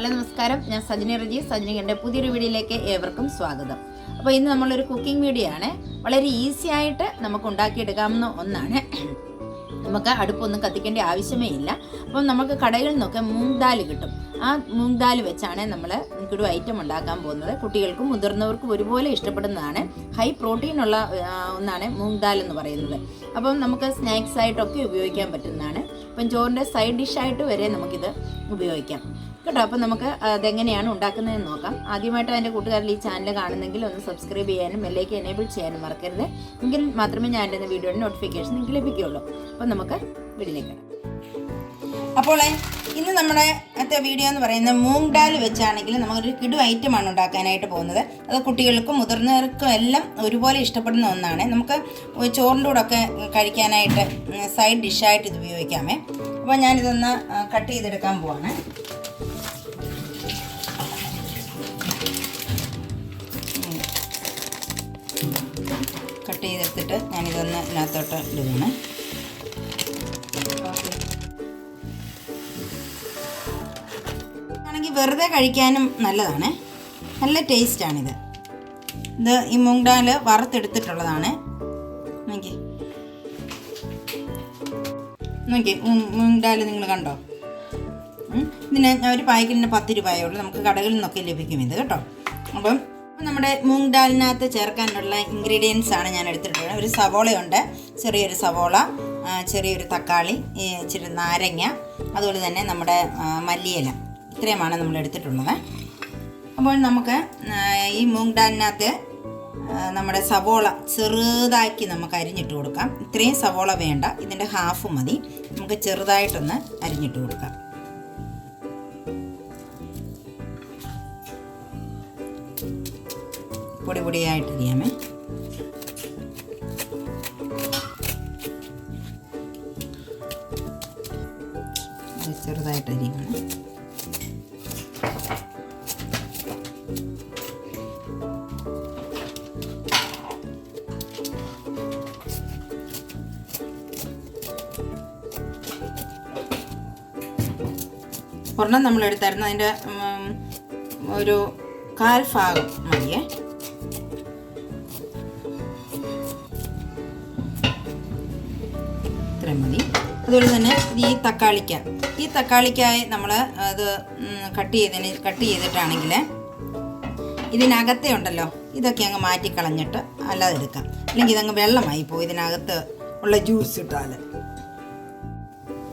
Hello നമസ്കാരം. ഞാൻ സജിനി റജി. സജിനികന്റെ പുതിയൊരു വീഡിയോയിലേക്ക് ഏവർക്കും സ്വാഗതം. അപ്പോൾ ഇന്ന് നമ്മളൊരു കുക്കിംഗ് വീഡിയോ ആണ്. വളരെ ഈസി ആയിട്ട് നമുക്ക് ഉണ്ടാക്കിയെടുക്കാവുന്ന ഒന്നാണ്. നമുക്ക് അടുപ്പൊന്നും കത്തിക്കേണ്ട ആവശ്യമേ ഇല്ല. അപ്പം നമുക്ക് കടകളിൽ നിന്നൊക്കെ മൂങ് ദാൽ കിട്ടും. ആ മൂങ് ദാൽ വെച്ചാണ് നമ്മൾ എനിക്കൊരു ഐറ്റം ഉണ്ടാക്കാൻ പോകുന്നത്. കുട്ടികൾക്കും മുതിർന്നവർക്കും ഒരുപോലെ ഇഷ്ടപ്പെടുന്നതാണ്. ഹൈ പ്രോട്ടീൻ ഉള്ള ഒന്നാണ് മൂങ് ദാൽ എന്ന് പറയുന്നത്. അപ്പം നമുക്ക് സ്നാക്സ് ആയിട്ടൊക്കെ ഉപയോഗിക്കാൻ പറ്റുന്നതാണ്. അപ്പം ചോറിന്റെ സൈഡ് ഡിഷായിട്ട് വരെ നമുക്കിത് ഉപയോഗിക്കാം. കേട്ടോ അപ്പം നമുക്ക് അതെങ്ങനെയാണ് ഉണ്ടാക്കുന്നതെന്ന് നോക്കാം. ആദ്യമായിട്ട് എന്റെ കൂട്ടുകാരിൽ ഈ ചാനൽ കാണുന്നെങ്കിൽ ഒന്ന് സബ്സ്ക്രൈബ് ചെയ്യാനും ബെല്ലേക്ക് എനേബിൾ ചെയ്യാനും മറക്കരുത്. എങ്കിൽ മാത്രമേ ഞാൻ എന്റെ വീഡിയോയുടെ നോട്ടിഫിക്കേഷൻ നിങ്ങൾക്ക് ലഭിക്കുകയുള്ളൂ. അപ്പം നമുക്ക് വീഡിയോയിലേക്ക് അപ്പോൾ ഇന്ന് നമ്മുടെ അത്തെ വീഡിയോ എന്ന് പറയുന്നത് മൂങ് ഡാൽ വെച്ചാണെങ്കിൽ നമുക്കൊരു കിടു ഐറ്റമാണ് ഉണ്ടാക്കാനായിട്ട് പോകുന്നത്. അത് കുട്ടികൾക്കും മുതിർന്നവർക്കും എല്ലാം ഒരുപോലെ ഇഷ്ടപ്പെടുന്ന ഒന്നാണ്. നമുക്ക് ചോറിന്റെ ഒക്കെ കഴിക്കാനായിട്ട് സൈഡ് ഡിഷായിട്ട് ഇത് ഉപയോഗിക്കാമേ. അപ്പോൾ ഞാനിതൊന്ന് കട്ട് ചെയ്തെടുക്കാൻ പോവാണ്. ചെയ്തെടുത്തിട്ട് ഞാനിതൊന്ന് ഇതിനകത്തോട്ട് ഇടുകയാണ്. ആണെങ്കിൽ വെറുതെ കഴിക്കാനും നല്ലതാണ്. നല്ല ടേസ്റ്റാണിത്. ഇത് ഈ മൂങ് ഡാൽ വറുത്തെടുത്തിട്ടുള്ളതാണ്. നോക്കി നോക്കി മൂങ് ഡാൽ നിങ്ങൾ കണ്ടോ. ഇതിന് ഒരു പായ്ക്കിന് പത്ത് രൂപയേ ഉള്ളൂ. നമുക്ക് കടകളിൽ നിന്നൊക്കെ ലഭിക്കും ഇത് കേട്ടോ. അപ്പം നമ്മുടെ മൂങ് ദാലിനകത്ത് ചേർക്കാനുള്ള ഇൻഗ്രീഡിയൻസ് ആണ് ഞാൻ എടുത്തിട്ടുള്ളത്. ഒരു സവോളയുണ്ട് ചെറിയൊരു സവോള ചെറിയൊരു തക്കാളി ഇച്ചിരി നാരങ്ങ അതുപോലെ തന്നെ നമ്മുടെ മല്ലിയില. ഇത്രയുമാണ് നമ്മൾ എടുത്തിട്ടുള്ളത്. അപ്പോൾ നമുക്ക് ഈ മൂങ് ദാലിനകത്ത് നമ്മുടെ സവോള ചെറുതാക്കി നമുക്ക് അരിഞ്ഞിട്ട് കൊടുക്കാം. ഇത്രയും സവോള വേണ്ട ഇതിന്റെ ഹാഫ് മതി. നമുക്ക് ചെറുതായിട്ടൊന്ന് അരിഞ്ഞിട്ട് കൊടുക്കാം. പൊടി പൊടിയായിട്ട് ആയിട്ട് അത് ചെറുതായിട്ട് അരിയണം ഒരെണ്ണം നമ്മൾ എടുത്തായിരുന്നു അതിന്റെ ഒരു കാൽ ഭാഗം മതിയേ. ഇത്രയും മതി. അതുപോലെ തന്നെ ഈ തക്കാളിക്ക. ഈ തക്കാളിക്കായി നമ്മൾ അത് കട്ട് ചെയ്തതിന് കട്ട് ചെയ്തിട്ടാണെങ്കിൽ ഇതിനകത്തെ ഉണ്ടല്ലോ ഇതൊക്കെ അങ്ങ് മാറ്റി കളഞ്ഞിട്ട് അല്ലാതെ എടുക്കാം. അല്ലെങ്കിൽ ഇതങ്ങ് വെള്ളമായി പോകും ഇതിനകത്ത് ഉള്ള ജ്യൂസ് ഇട്ടാൽ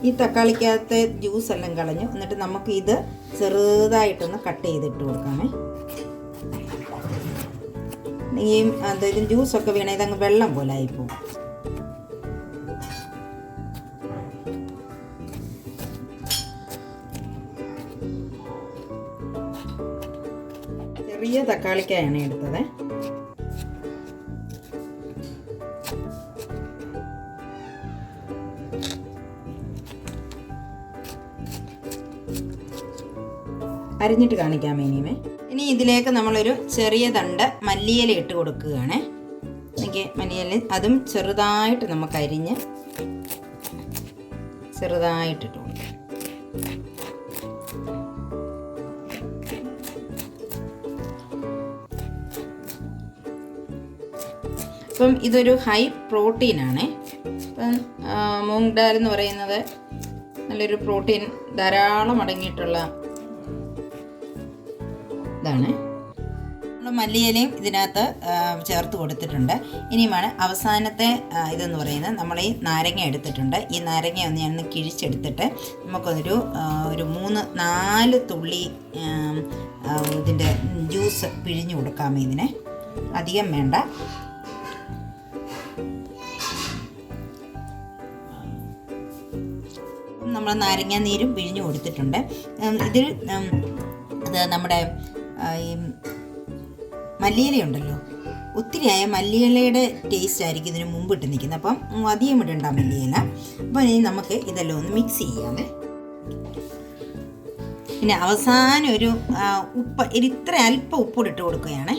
ഈ തക്കാളിക്കകത്തെ ജ്യൂസ് എല്ലാം കളഞ്ഞു എന്നിട്ട് നമുക്ക് ഇത് ചെറുതായിട്ടൊന്ന് കട്ട് ചെയ്തിട്ട് കൊടുക്കാമേ. ഈ അതായത് ജ്യൂസൊക്കെ വീണ ഇതങ്ങ് വെള്ളം പോലെ ആയിപ്പോവും ചെറിയ തക്കാളിക്കായാണ് എടുത്തത്. അരിഞ്ഞിട്ട് കാണിക്കാം ഇനിയുമേ ഇനി ഇതിലേക്ക് നമ്മളൊരു ചെറിയ തണ്ട് മല്ലിയില ഇട്ട് കൊടുക്കുകയാണ്. എനിക്ക് മല്ലിയില അതും ചെറുതായിട്ട് നമുക്ക് അരിഞ്ഞ് ചെറുതായിട്ടിട്ട് കൊടുക്കാം. ഇപ്പം ഇതൊരു ഹൈ പ്രോട്ടീനാണ്. ഇപ്പം മൂങ് ദാൽ എന്ന് പറയുന്നത് നല്ലൊരു പ്രോട്ടീൻ ധാരാളം അടങ്ങിയിട്ടുള്ള ഇതാണ്. നമ്മൾ മല്ലിയിലയും ഇതിനകത്ത് ചേർത്ത് കൊടുത്തിട്ടുണ്ട്. ഇനിയുമാണ് അവസാനത്തെ ഇതെന്ന് പറയുന്നത് നമ്മൾ ഈ നാരങ്ങ എടുത്തിട്ടുണ്ട്. ഈ നാരങ്ങ ഒന്ന് ഞാനൊന്ന് കിഴിച്ചെടുത്തിട്ട് നമുക്കൊരു ഒരു മൂന്ന് നാല് തുള്ളി ഇതിന്റെ ജ്യൂസ് പിഴിഞ്ഞു കൊടുക്കാം ഇതിനെ? അധികം വേണ്ട. നമ്മൾ നാരങ്ങ നീരും പിഴിഞ്ഞു കൊടുത്തിട്ടുണ്ട്. ഇതിൽ അത് നമ്മുടെ ഈ മല്ലിയില ഉണ്ടല്ലോ ഒത്തിരിയായ മല്ലിയിലയുടെ ടേസ്റ്റ് ആയിരിക്കും ഇതിന് മുമ്പ് ഇട്ട് നിൽക്കുന്നത്. അപ്പം അധികം ഇടണ്ട മല്ലിയില. അപ്പോൾ ഇനി നമുക്ക് ഇതെല്ലാം ഒന്ന് മിക്സ് ചെയ്യാമേ. പിന്നെ അവസാനം ഒരു ഉപ്പ് ഇത്ര അല്പം ഉപ്പ് ഇട്ട് കൊടുക്കുകയാണ്.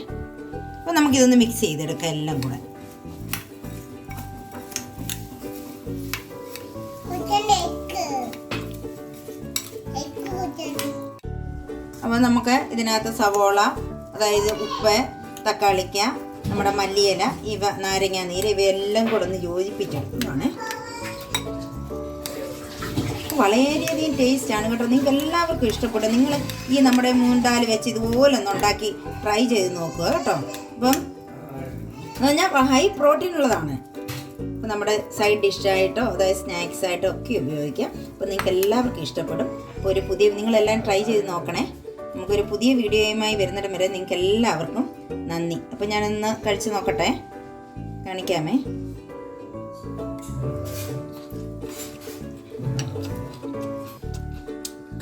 അപ്പോൾ നമുക്കിതൊന്ന് മിക്സ് ചെയ്തെടുക്കാം എല്ലാം കൂടെ. അപ്പോൾ നമുക്ക് ഇതിനകത്ത് സവോള അതായത് ഉപ്പ് തക്കാളിക്ക നമ്മുടെ മല്ലിയില ഇവ നാരങ്ങ നീര് ഇവയെല്ലാം കൂടെ ഒന്ന് യോജിപ്പിച്ചെടുക്കുന്നതാണ്. വളരെയധികം ടേസ്റ്റാണ് കേട്ടോ. നിങ്ങൾക്ക് എല്ലാവർക്കും ഇഷ്ടപ്പെടും നിങ്ങൾ ഈ നമ്മുടെ മൂണ്ടാൽ വെച്ച് ഇതുപോലെ ഒന്ന് ഉണ്ടാക്കി ട്രൈ ചെയ്ത് നോക്കുക കേട്ടോ. അപ്പം എന്ന് പറഞ്ഞാൽ ഹൈ പ്രോട്ടീൻ ഉള്ളതാണ്. അപ്പോൾ നമ്മുടെ സൈഡ് ഡിഷായിട്ടോ അതായത് സ്നാക്സ് ആയിട്ടോ ഒക്കെ ഉപയോഗിക്കാം. അപ്പോൾ നിങ്ങൾക്ക് എല്ലാവർക്കും ഇഷ്ടപ്പെടും. ഒരു പുതിയ നിങ്ങളെല്ലാം ട്രൈ ചെയ്ത് നോക്കണേ. നമുക്കൊരു പുതിയ വീഡിയോയുമായി വരുന്നിടം വരെ നിങ്ങൾക്ക് എല്ലാവർക്കും നന്ദി. അപ്പോൾ ഞാനൊന്ന് കഴിച്ച് നോക്കട്ടെ. കാണിക്കാമേ.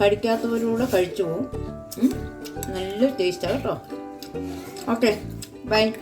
കഴിക്കാത്തവരൂടെ കഴിച്ചു പോവും. നല്ല ടേസ്റ്റാണ് കേട്ടോ. Okay bye.